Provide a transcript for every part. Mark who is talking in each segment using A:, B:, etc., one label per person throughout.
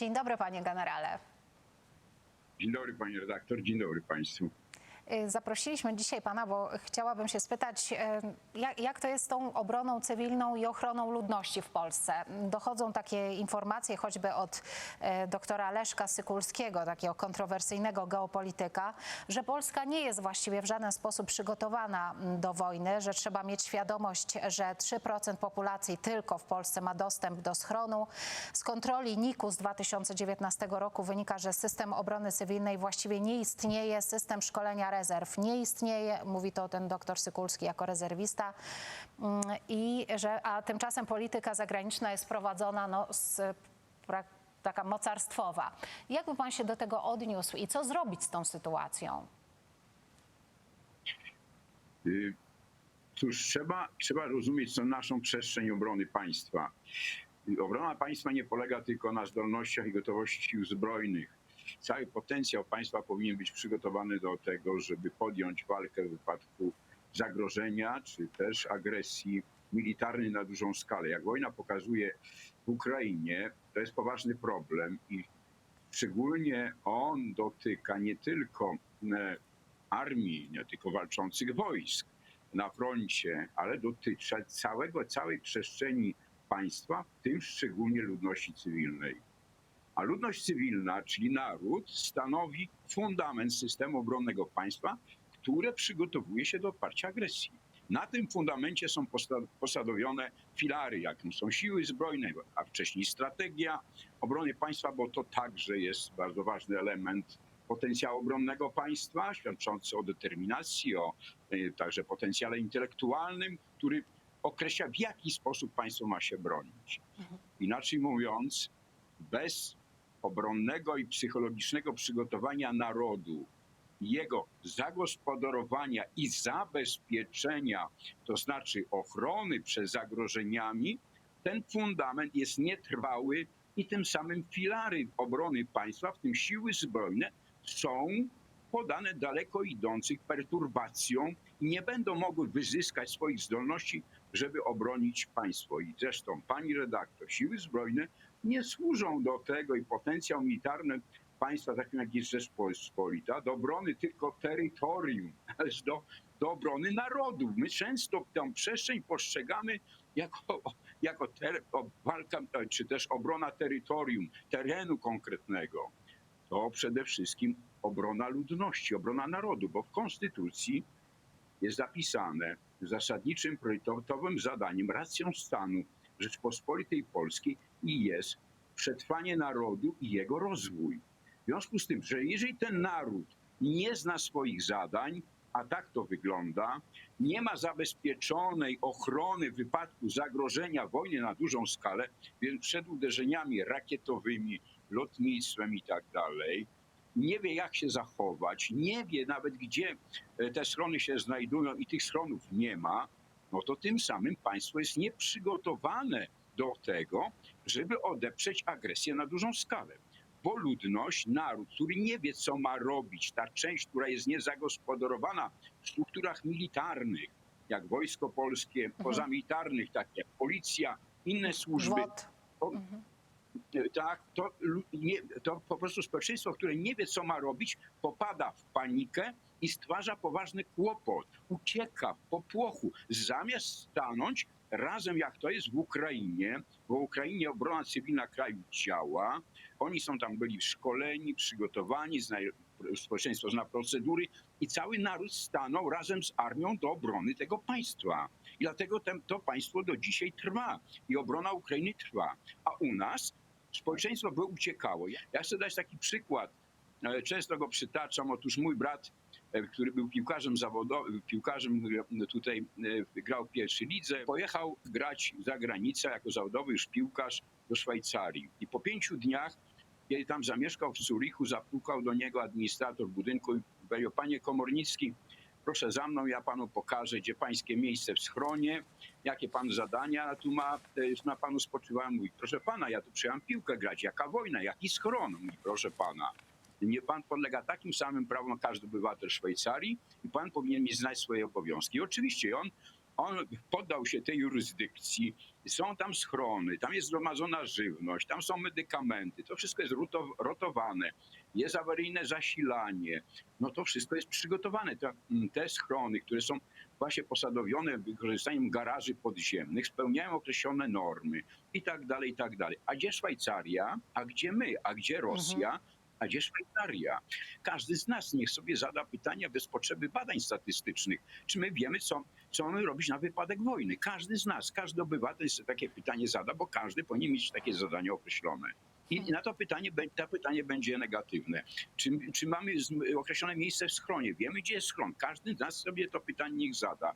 A: Dzień dobry, panie generale.
B: Dzień dobry panie redaktor, dzień dobry państwu.
A: Y, Zaprosiliśmy dzisiaj pana, bo chciałabym się spytać, y, jak, jak to jest z tą obroną cywilną i ochroną ludności w Polsce? Dochodzą takie informacje choćby od y, doktora Leszka Sykulskiego, takiego kontrowersyjnego geopolityka, że Polska nie jest właściwie w żaden sposób przygotowana do wojny, że trzeba mieć świadomość, że 3% populacji tylko w Polsce ma dostęp do schronu. Z kontroli NIK-u z 2019 roku wynika, że system obrony cywilnej właściwie nie istnieje, system szkolenia rezerw nie istnieje, mówi to ten doktor Sykulski jako rezerwista, Mm, i że, a tymczasem polityka zagraniczna jest prowadzona no, z taka mocarstwowa. Jakby pan się do tego odniósł i co zrobić z tą sytuacją?
B: Y, Cóż, trzeba, trzeba rozumieć tą naszą przestrzeń obrony państwa. Obrona państwa nie polega tylko na zdolnościach i gotowości sił zbrojnych. Cały potencjał państwa powinien być przygotowany do tego, żeby podjąć walkę w wypadku zagrożenia czy też agresji militarnej na dużą skalę. Jak wojna pokazuje w Ukrainie, to jest poważny problem i szczególnie on dotyka nie tylko e, armii, nie tylko walczących wojsk na froncie, ale dotyczy całego, całej przestrzeni państwa, w tym szczególnie ludności cywilnej. A ludność cywilna, czyli naród, stanowi fundament systemu obronnego państwa, które przygotowuje się do odparcia agresji. Na tym fundamencie są posadowione filary, jakim są siły zbrojne, a wcześniej strategia obrony państwa, bo to także jest bardzo ważny element potencjału obronnego państwa, świadczący o determinacji, o e, także potencjale intelektualnym, który określa, w jaki sposób państwo ma się bronić. Inaczej mówiąc, bez obronnego i psychologicznego przygotowania narodu, jego zagospodarowania i zabezpieczenia, to znaczy ochrony przed zagrożeniami, ten fundament jest nietrwały i tym samym filary obrony państwa, w tym siły zbrojne, są podane daleko idących perturbacjom i nie będą mogły wyzyskać swoich zdolności, żeby obronić państwo. I zresztą, pani redaktor, siły zbrojne nie służą do tego i potencjał militarny państwa takim jak jest Rzeczpospolita, do obrony tylko terytorium, ale do, do obrony narodów. My często tę przestrzeń postrzegamy jako, jako ter, walka, czy też obrona terytorium, terenu konkretnego. To przede wszystkim obrona ludności, obrona narodu, bo w Konstytucji jest zapisane zasadniczym priorytetowym zadaniem, racją stanu Rzeczpospolitej Polskiej i jest przetrwanie narodu i jego rozwój. W związku z tym, że jeżeli ten naród nie zna swoich zadań, a tak to wygląda, nie ma zabezpieczonej ochrony w wypadku zagrożenia wojny na dużą skalę, więc przed uderzeniami rakietowymi, lotnictwem i tak dalej, nie wie jak się zachować, nie wie nawet gdzie e, te schrony się znajdują i tych schronów nie ma, no to tym samym państwo jest nieprzygotowane do tego, żeby odeprzeć agresję na dużą skalę. Bo ludność, naród, który nie wie, co ma robić, ta część, która jest niezagospodarowana w strukturach militarnych, jak Wojsko Polskie, pozamilitarnych, tak jak policja, inne służby. Tak, to, nie, to po prostu społeczeństwo, które nie wie, co ma robić, popada w panikę i stwarza poważny kłopot. Ucieka w popłochu, zamiast stanąć razem, jak to jest w Ukrainie, bo w Ukrainie obrona cywilna kraju działa. Oni są tam byli szkoleni, przygotowani, zna, społeczeństwo zna procedury i cały naród stanął razem z armią do obrony tego państwa. I dlatego ten, to państwo do dzisiaj trwa i obrona Ukrainy trwa. A u nas społeczeństwo by uciekało. Ja chcę dać taki przykład. E, Często go przytaczam. Otóż mój brat, e, który był piłkarzem zawodowym, piłkarzem który tutaj e, grał w pierwszej lidze, pojechał grać za granicę jako zawodowy już piłkarz do Szwajcarii. I po pięciu dniach, kiedy tam zamieszkał w Zurichu, zapukał do niego administrator budynku i powiedział, panie Komornicki, proszę za mną, ja panu pokażę, gdzie pańskie miejsce w schronie, jakie pan zadania tu ma, e, na panu spoczywają. Mówi, proszę pana, ja tu przyjechałem piłkę grać, jaka wojna, jaki schron? Mówi, proszę pana, nie pan podlega takim samym prawom jak każdy obywatel Szwajcarii i pan powinien mieć znać swoje obowiązki. I oczywiście on, on poddał się tej jurysdykcji, są tam schrony, tam jest zgromadzona żywność, tam są medykamenty, to wszystko jest rotowane, jest awaryjne zasilanie, no to wszystko jest przygotowane. Te, te schrony, które są właśnie posadowione wykorzystaniem garaży podziemnych, spełniają określone normy i tak dalej, i tak dalej. A gdzie Szwajcaria, a gdzie my, a gdzie Rosja, a gdzie Szwajcaria? Każdy z nas niech sobie zada pytania bez potrzeby badań statystycznych. Czy my wiemy, co, co mamy robić na wypadek wojny? Każdy z nas, każdy obywatel sobie takie pytanie zada, bo każdy powinien mieć takie zadanie określone. I na to pytanie, to pytanie będzie negatywne. Czy, czy mamy określone miejsce w schronie? Wiemy, gdzie jest schron. Każdy z nas sobie to pytanie niech zada.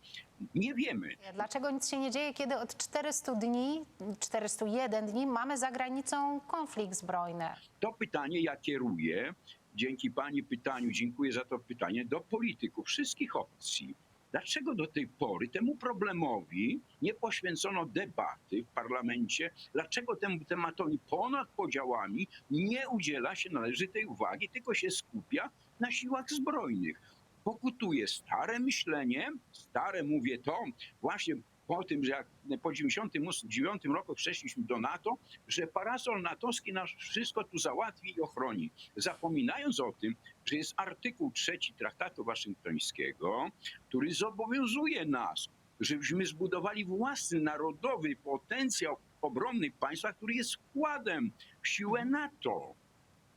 B: Nie wiemy.
A: Dlaczego nic się nie dzieje, kiedy od 400 dni, 401 dni mamy za granicą konflikt zbrojny?
B: To pytanie ja kieruję, dzięki Pani pytaniu, dziękuję za to pytanie, do polityków wszystkich opcji. Dlaczego do tej pory temu problemowi nie poświęcono debaty w parlamencie? Dlaczego temu tematowi ponad podziałami nie udziela się należytej uwagi, tylko się skupia na siłach zbrojnych? Pokutuje stare myślenie, stare mówię to właśnie po tym, że jak po 1999 roku przeszliśmy do NATO, że parasol natowski nas wszystko tu załatwi i ochroni. Zapominając o tym, że jest artykuł trzeci Traktatu Waszyngtońskiego, który zobowiązuje nas, żebyśmy zbudowali własny narodowy potencjał obronny państwa, który jest wkładem w siłę NATO.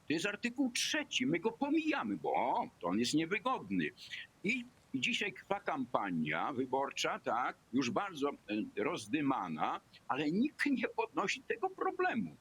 B: To jest artykuł trzeci, my go pomijamy, bo to on jest niewygodny. I i dzisiaj trwa kampania wyborcza, tak, już bardzo e, rozdymana, ale nikt nie podnosi tego problemu.